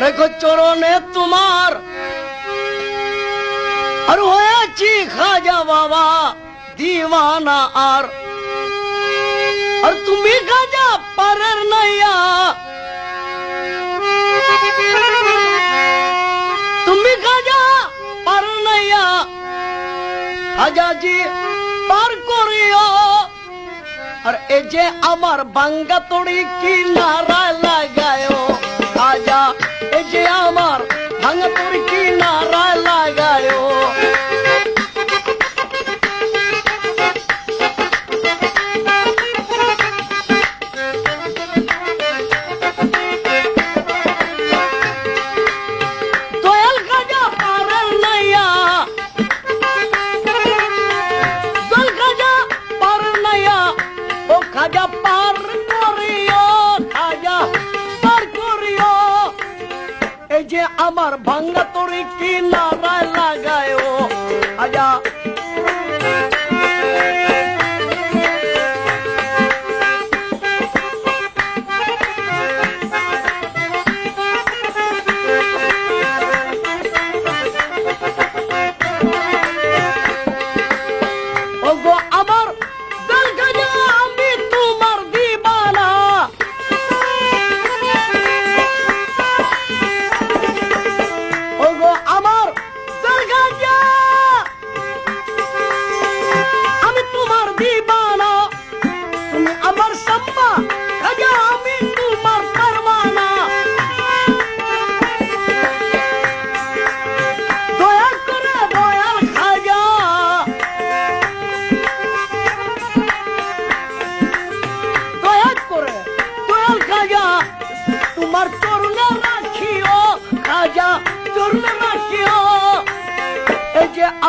দেখো চরণে তোমার আর হয়েছি খাজা বাবা দিওয়ানা আর আর তুমি খাজা পারের নাইয়া তুমি খাজা পার নাইয়া খাজাজি পার করিও আর এই যে আমার বাঙ্গা তড়ি কি নারা লাগায় এই যে আমার ভাঙ্গা তরি কি নারায় লাগায় ও খাজা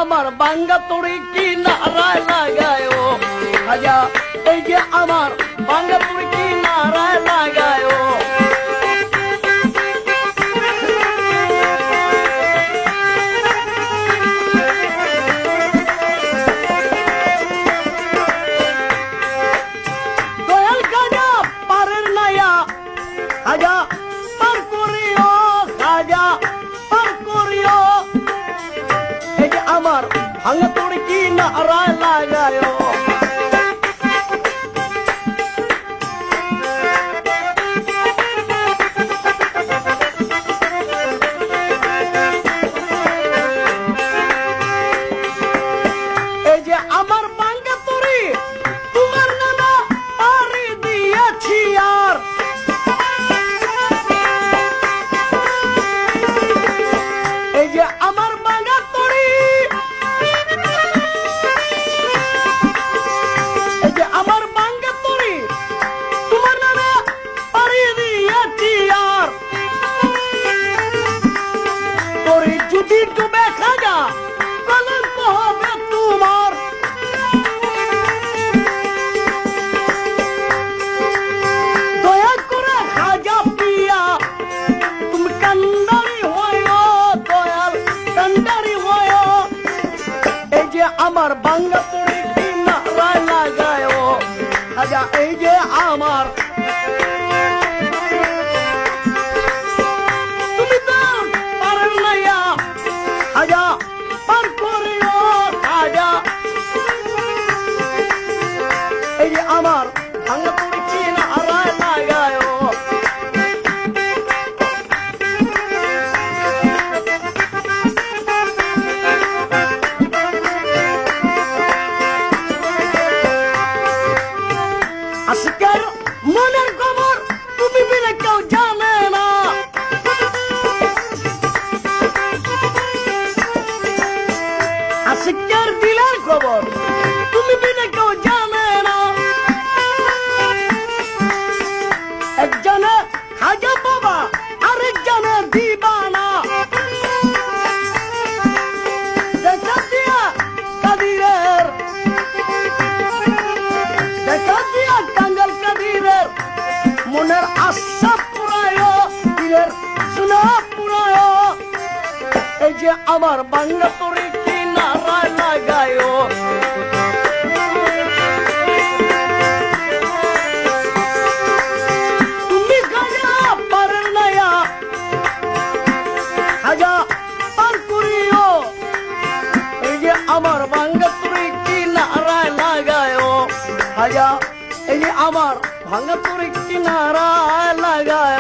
আমার বাঙ্গা তোরে কি নারায় লাগায় কি নারায় যদি ডুবে খাজা কলঙ্ক হবে তোমার। দয়া করে খাজা পিয়া, তুমি কান্দারি হয় দয়াল কান্দারি হয় এই যে আমার বাঙ্গা পড়ে কি লাগায় আজকের মনের খবর তুমি বিলে কেউ জানে না। আজকের দিলের খবর তুমি বিলে কেউ জানে আশা পুরায় দিলের সোনা পুরায় এই যে আমার বাংলা তোরে কিনারা লাগায়। আমার বাংলা আমার ভাঙা তোর কিনারা লাগায়